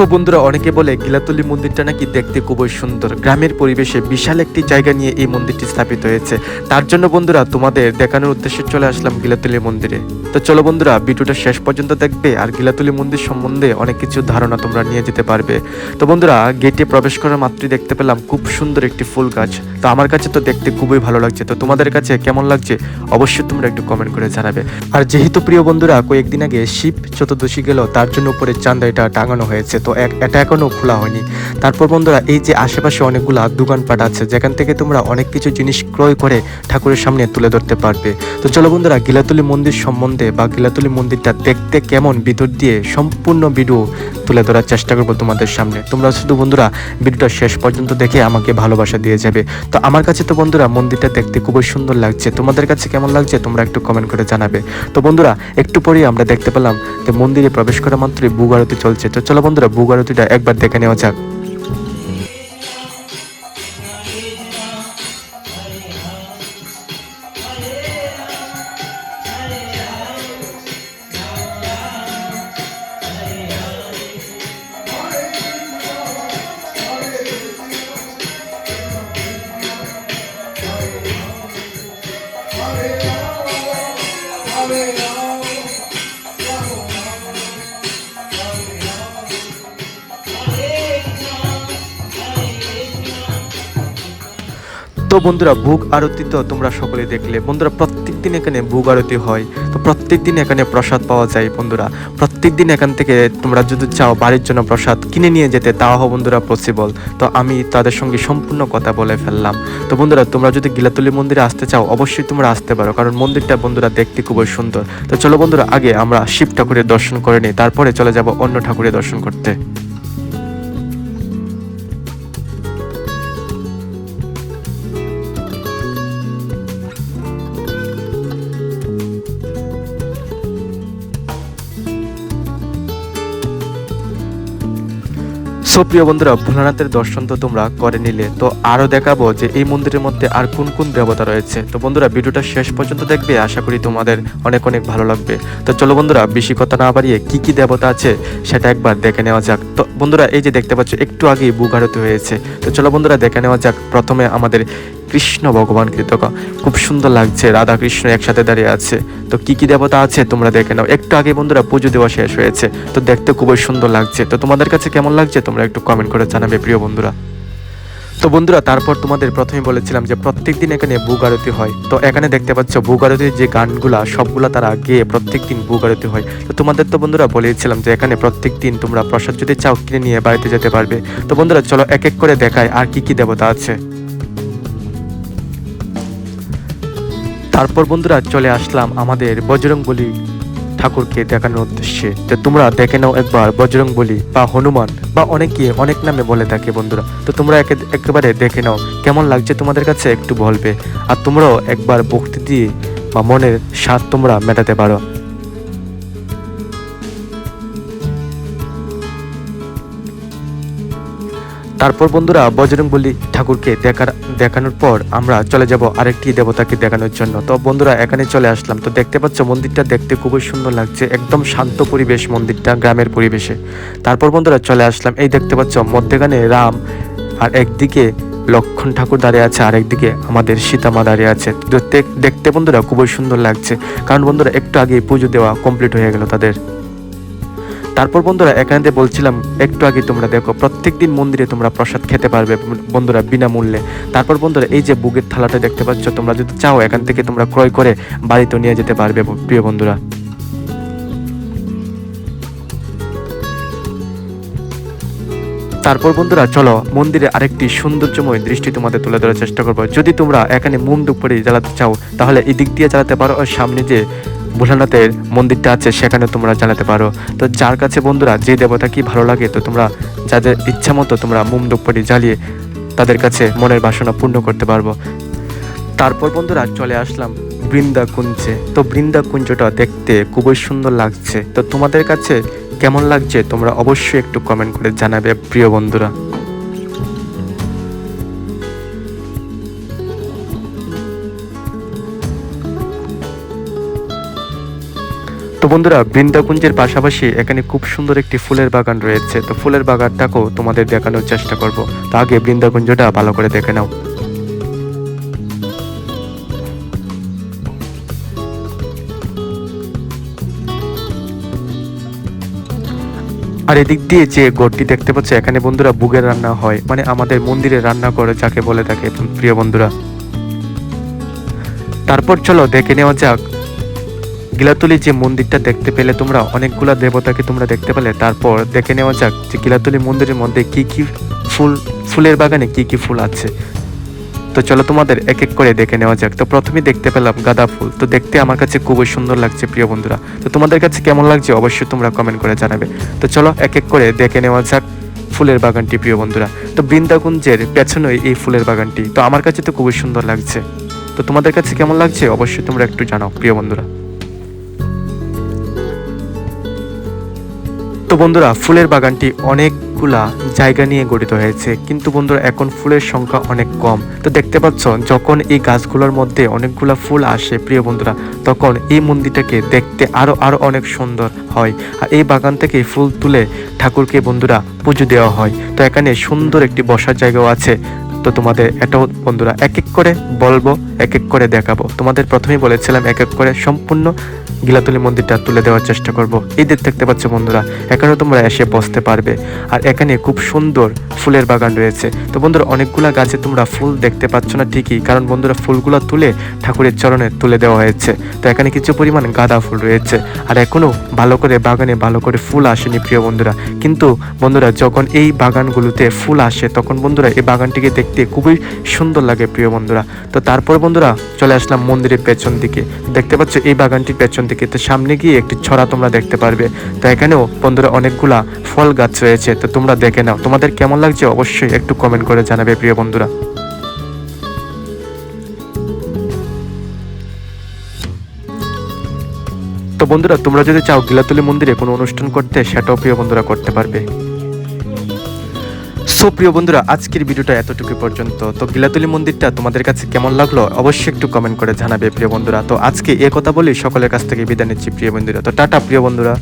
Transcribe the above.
So বন্ধুরা, অনেকে বলে গিলাতলি মন্দিরটা নাকি দেখতে খুবই সুন্দর। গ্রামের পরিবেশে বিশাল একটি জায়গা নিয়ে এই মন্দিরটি স্থাপিত হয়েছে। তার জন্য বন্ধুরা, তোমাদের দেখানোর উদ্দেশ্যে চলে আসলাম গিলাতলি মন্দিরে। তো চলো বন্ধুরা, ভিডিওটা শেষ পর্যন্ত দেখবে আর গিলাতুলি মন্দির সম্বন্ধে অনেক কিছু ধারণা তোমরা নিয়ে যেতে পারবে। তো বন্ধুরা, গেটে প্রবেশ করার মাত্রই দেখতে পেলাম খুব সুন্দর একটি ফুল গাছ। তো আমার কাছে তো দেখতে খুবই ভালো লাগছে। তো তোমাদের কাছে কেমন লাগছে অবশ্যই তোমরা একটু কমেন্ট করে জানাবে। আর যেহেতু প্রিয় বন্ধুরা, কয়েকদিন আগে শিব চতুর্দশী গেল, তার জন্য উপরে চান্দা এটা টাঙানো হয়েছে। তো এটা এখনও খোলা হয়নি। তারপর বন্ধুরা, এই যে আশেপাশে অনেকগুলা দোকানপাট আছে, যেখান থেকে তোমরা অনেক কিছু জিনিস ক্রয় করে ঠাকুরের সামনে তুলে ধরতে পারবে। তো চলো বন্ধুরা, গিলাতুলি মন্দির সম্বন্ধে বা গিলাতুলি মন্দিরটা দেখতে কেমন? ভিতর দিয়ে সম্পূর্ণ ভিডিও তুলে ধরার চেষ্টা করব তোমাদের সামনে। তোমরা শুধু বন্ধুরা ভিডিওটা শেষ পর্যন্ত দেখে আমাকে ভালোবাসা দিয়ে যাবে। তো আমার কাছে তো বন্ধুরা মন্দিরটা দেখতে খুবই সুন্দর লাগছে। তোমাদের কাছে কেমন লাগছে তোমরা একটু কমেন্ট করে জানাবে। তো বন্ধুরা, একটু পরেই আমরা দেখতে পেলাম যে মন্দিরে প্রবেশ করা মাত্রই বুগ আরতি চলছে। তো চলো বন্ধুরা বুগ আরতিটা একবার দেখে নেওয়া যাক। তো বন্ধুরা, ভোগ আরতি তো তোমরা সকলে দেখলে। বন্ধুরা প্রত্যেক দিন এখানে ভোগ আরতি হয়। তো প্রত্যেক দিন এখানে প্রসাদ পাওয়া যায়, বন্ধুরা। প্রত্যেক দিন এখান থেকে তোমরা যদি চাও বাড়ির জন্য প্রসাদ কিনে নিয়ে যেতে, তাও বন্ধুরা পসিবল তো আমি তাদের সঙ্গে সম্পূর্ণ কথা বলে ফেললাম। তো বন্ধুরা, তোমরা যদি গিলাতলি মন্দিরে আসতে চাও, অবশ্যই তোমরা আসতে পারো, কারণ মন্দিরটা বন্ধুরা দেখতে খুবই সুন্দর। তো চলো বন্ধুরা, আগে আমরা শিব ঠাকুরের দর্শন করে নিই, তারপরে চলে যাব অন্য ঠাকুরের দর্শন করতে। সো প্রিয় বন্ধুরা, ভোলানাথের দর্শন তো তোমরা করে নিলে। তো আরও দেখাবো যে এই মন্দিরের মধ্যে আর কোন কোন দেবতা রয়েছে। তো বন্ধুরা, ভিডিওটা শেষ পর্যন্ত দেখবে, আশা করি তোমাদের অনেক অনেক ভালো লাগবে। তো চলো বন্ধুরা, বেশি কথা না বাড়িয়ে কি কি দেবতা আছে সেটা একবার দেখে নেওয়া যাক। তো বন্ধুরা, এই যে দেখতে পাচ্ছ, একটু আগেই বুঘারতি হয়েছে। তো চলো বন্ধুরা, দেখে নেওয়া যাক। প্রথমে আমাদের কৃষ্ণ ভগবান কৃতকা খুব সুন্দর লাগছে রাধা কৃষ্ণ একসাথে দাঁড়িয়ে আছে। তো কি কি দেবতা আছে তোমরা দেখে নাও। একটু আগে বন্ধুরা পুজো দেওয়া শেষ হয়েছে, তো দেখতে খুবই সুন্দর লাগছে। তো তোমাদের কাছে কেমন লাগছে তোমরা একটু কমেন্ট করে জানাবে প্রিয় বন্ধুরা। তো বন্ধুরা, তারপর তোমাদের প্রথমে বলেছিলাম যে প্রত্যেক দিন এখানে বুগ আরতি হয়। তো এখানে দেখতে পাচ্ছ বুগ আরতির যে গানগুলা, সবগুলা তারা গেয়ে প্রত্যেক দিন বুগ আরতি হয়। তো তোমাদের তো বন্ধুরা বলেছিলাম যে এখানে প্রত্যেক দিন তোমরা প্রসাদ যদি চাও কিনে নিয়ে বাড়িতে যেতে পারবে। তো বন্ধুরা, চলো এক এক করে দেখায় আর কি কি দেবতা আছে। তারপর বন্ধুরা চলে আসলাম আমাদের বজরং বলি ঠাকুরকে দেখানোর উদ্দেশ্যে। তো তোমরা দেখে নাও একবার বজরং বলি বা হনুমান বা অনেকে অনেক নামে বলে থাকে বন্ধুরা। তো তোমরা একে- একেবারে দেখে নাও কেমন লাগছে তোমাদের কাছে একটু বলবে। আর তোমরাও একবার ভক্তি দিয়ে বা মনের স্বাদ তোমরা মেটাতে পারো। তারপর বন্ধুরা বজরং বলি ঠাকুরকে দেখার দেখানোর পর আমরা চলে যাব আরেকটি দেবতাকে দেখানোর জন্য। তো বন্ধুরা, এখানে চলে আসলাম। তো দেখতে পাচ্ছ, মন্দিরটা দেখতে খুবই সুন্দর লাগছে। একদম শান্ত পরিবেশ মন্দিরটা, গ্রামের পরিবেশে। তারপর বন্ধুরা চলে আসলাম। এই দেখতে পাচ্ছ, মধ্যেখানে রাম আর একদিকে লক্ষণ ঠাকুর দাঁড়িয়ে আছে, আর একদিকে আমাদের সীতামা দাঁড়িয়ে আছে। দেখতে বন্ধুরা খুবই সুন্দর লাগছে। কারণ বন্ধুরা, একটু আগে পুজো দেওয়া কমপ্লিট হয়ে গেল তাদের। তারপর বন্ধুরা, এখানে বলছিলাম, একটু আগে তোমরা দেখো প্রত্যেক দিন মন্দিরে তোমরা প্রসাদ খেতে পারবে বন্ধুরা বিনামূল্যে। তারপর বন্ধুরা, এই যে বুগের থালাটা দেখতে পাচ্ছ, তোমরা যদি চাও, এখান থেকে তোমরা ক্রয় করে বাড়িতে নিয়ে যেতে পারবে, প্রিয় বন্ধুরা। তারপর বন্ধুরা, চলো, মন্দিরে আরেকটি সৌন্দর্যময় দৃষ্টি তোমাদের তুলে ধরার চেষ্টা করব। যদি তোমরা এখানে মুম দুপুরে জ্বালাতে চাও, তাহলে এদিক দিয়ে জ্বালাতে পারো সামনে যে ভোলানাথের মন্দিরটা আছে, সেখানে তোমরা জানাতে পারো। তো যার কাছে বন্ধুরা যে দেবতা কি ভালো লাগে, তো তোমরা যাদের ইচ্ছা মতো তোমরা মুম দুপুরি জ্বালিয়ে তাদের কাছে মনের বাসনা পূর্ণ করতে পারব। তারপর বন্ধুরা চলে আসলাম বৃন্দা কুঞ্জে তো বৃন্দা কুঞ্জটা দেখতে খুবই সুন্দর লাগছে। তো তোমাদের কাছে কেমন লাগছে, তোমরা অবশ্যই একটু কমেন্ট করে জানাবে, প্রিয় বন্ধুরা। বন্ধুরা, বৃন্দাকুঞ্জের পাশাপাশি এখানে খুব সুন্দর একটি ফুলের বাগান রয়েছে। তো ফুলের বাগানটাকেও তোমাদের দেখানোর চেষ্টা করব। তো আগে বৃন্দাকুঞ্জটা ভালো করে দেখে নাও। আর এদিক দিয়ে যে গড়টি দেখতে পাচ্ছ, এখানে বন্ধুরা বুগের রান্না হয়। মানে আমাদের মন্দিরে রান্না করে যাকে বলে থাকে, প্রিয় বন্ধুরা। তারপর চলো দেখে নেওয়া যাক গিলাতুলি যে মন্দিরটা দেখতে পেলে তোমরা, অনেকগুলা দেবতাকে তোমরা দেখতে পেলে। তারপর দেখে নেওয়া যাক যে গিলাতুলি মন্দিরের মধ্যে কি কি ফুল, ফুলের বাগানে কি কি ফুল আছে। তো চলো তোমাদের এক এক করে দেখে নেওয়া যাক। তো প্রথমেই দেখতে পেলাম গাঁদা ফুল। তো দেখতে আমার কাছে খুবই সুন্দর লাগছে, প্রিয় বন্ধুরা। তো তোমাদের কাছে কেমন লাগছে অবশ্যই তোমরা কমেন্ট করে জানাবে। তো চলো এক এক করে দেখে নেওয়া যাক ফুলের বাগানটি, প্রিয় বন্ধুরা। তো বৃন্দাকুঞ্জের পেছনেই এই ফুলের বাগানটি। তো আমার কাছে তো খুবই সুন্দর লাগছে। তো তোমাদের কাছে কেমন লাগছে অবশ্যই তোমরা একটু জানাও, প্রিয় বন্ধুরা। তো বন্ধুরা, ফুলের বাগানটি অনেকগুলা জায়গা নিয়ে গঠিত হয়েছে, কিন্তু বন্ধুরা এখন ফুলের সংখ্যা অনেক কম। তো দেখতে পাচ্ছ, যখন এই গাছগুলোর মধ্যে অনেকগুলা ফুল আসে, প্রিয় বন্ধুরা, তখন এই মন্দিরটাকে দেখতে আরও আরও অনেক সুন্দর হয়। আর এই বাগান থেকে ফুল তুলে ঠাকুরকে বন্ধুরা পুজো দেওয়া হয়। তো এখানে সুন্দর একটি বসার জায়গাও আছে। তো তোমাদের এটাও বন্ধুরা এক এক করে বলব এক এক করে দেখাবো। তোমাদের প্রথমেই বলেছিলাম এক এক করে সম্পূর্ণ গিলাতলি মন্দিরটা তুলে দেওয়ার চেষ্টা করব। এই দিক দেখতে পাচ্ছ বন্ধুরা, এখানেও তোমরা এসে বসতে পারবে। আর এখানে খুব সুন্দর ফুলের বাগান রয়েছে। তো বন্ধুরা, অনেকগুলা গাছে তোমরা ফুল দেখতে পাচ্ছ না ঠিকই, কারণ বন্ধুরা ফুলগুলো তুলে ঠাকুরের চরণে তুলে দেওয়া হয়েছে। তো এখানে কিছু পরিমাণ গাঁদা ফুল রয়েছে। আর এখনও ভালো করে বাগানে ভালো করে ফুল আসেনি, প্রিয় বন্ধুরা। কিন্তু বন্ধুরা, যখন এই বাগানগুলোতে ফুল আসে, তখন বন্ধুরা এই বাগানটিকে দেখতে খুবই সুন্দর লাগে প্রিয় বন্ধুরা। তো তারপর বন্ধুরা, চলে আসলাম মন্দিরের পেছন দিকে। দেখতে পাচ্ছ এই বাগানটির পেছন দিকে। তো সামনে গিয়ে একটি ছড়া তোমরা দেখতে পারবে। তো এখানেও বন্ধুরা অনেকগুলা ফল গাছ রয়েছে। তো তোমরা দেখে নাও, তোমাদের কেমন লাগছে অবশ্যই একটু কমেন্ট করে জানাবে প্রিয় বন্ধুরা। তো বন্ধুরা, তোমরা যদি চাও গিলাতুলি মন্দিরে কোনো অনুষ্ঠান করতে, সেটাও প্রিয় বন্ধুরা করতে পারবে। সো প্রিয় বন্ধুরা, আজকের ভিডিওটা এতটুকু পর্যন্ত। তো গিলাতলি মন্দিরটা তোমাদের কাছে কেমন লাগল অবশ্যই একটু কমেন্ট করে জানাবে প্রিয় বন্ধুরা। তো আজকে এ কথা বলি সকলের কাছ থেকে বিদায় নিচ্ছি প্রিয় বন্ধুরা। তো টাটা প্রিয় বন্ধুরা।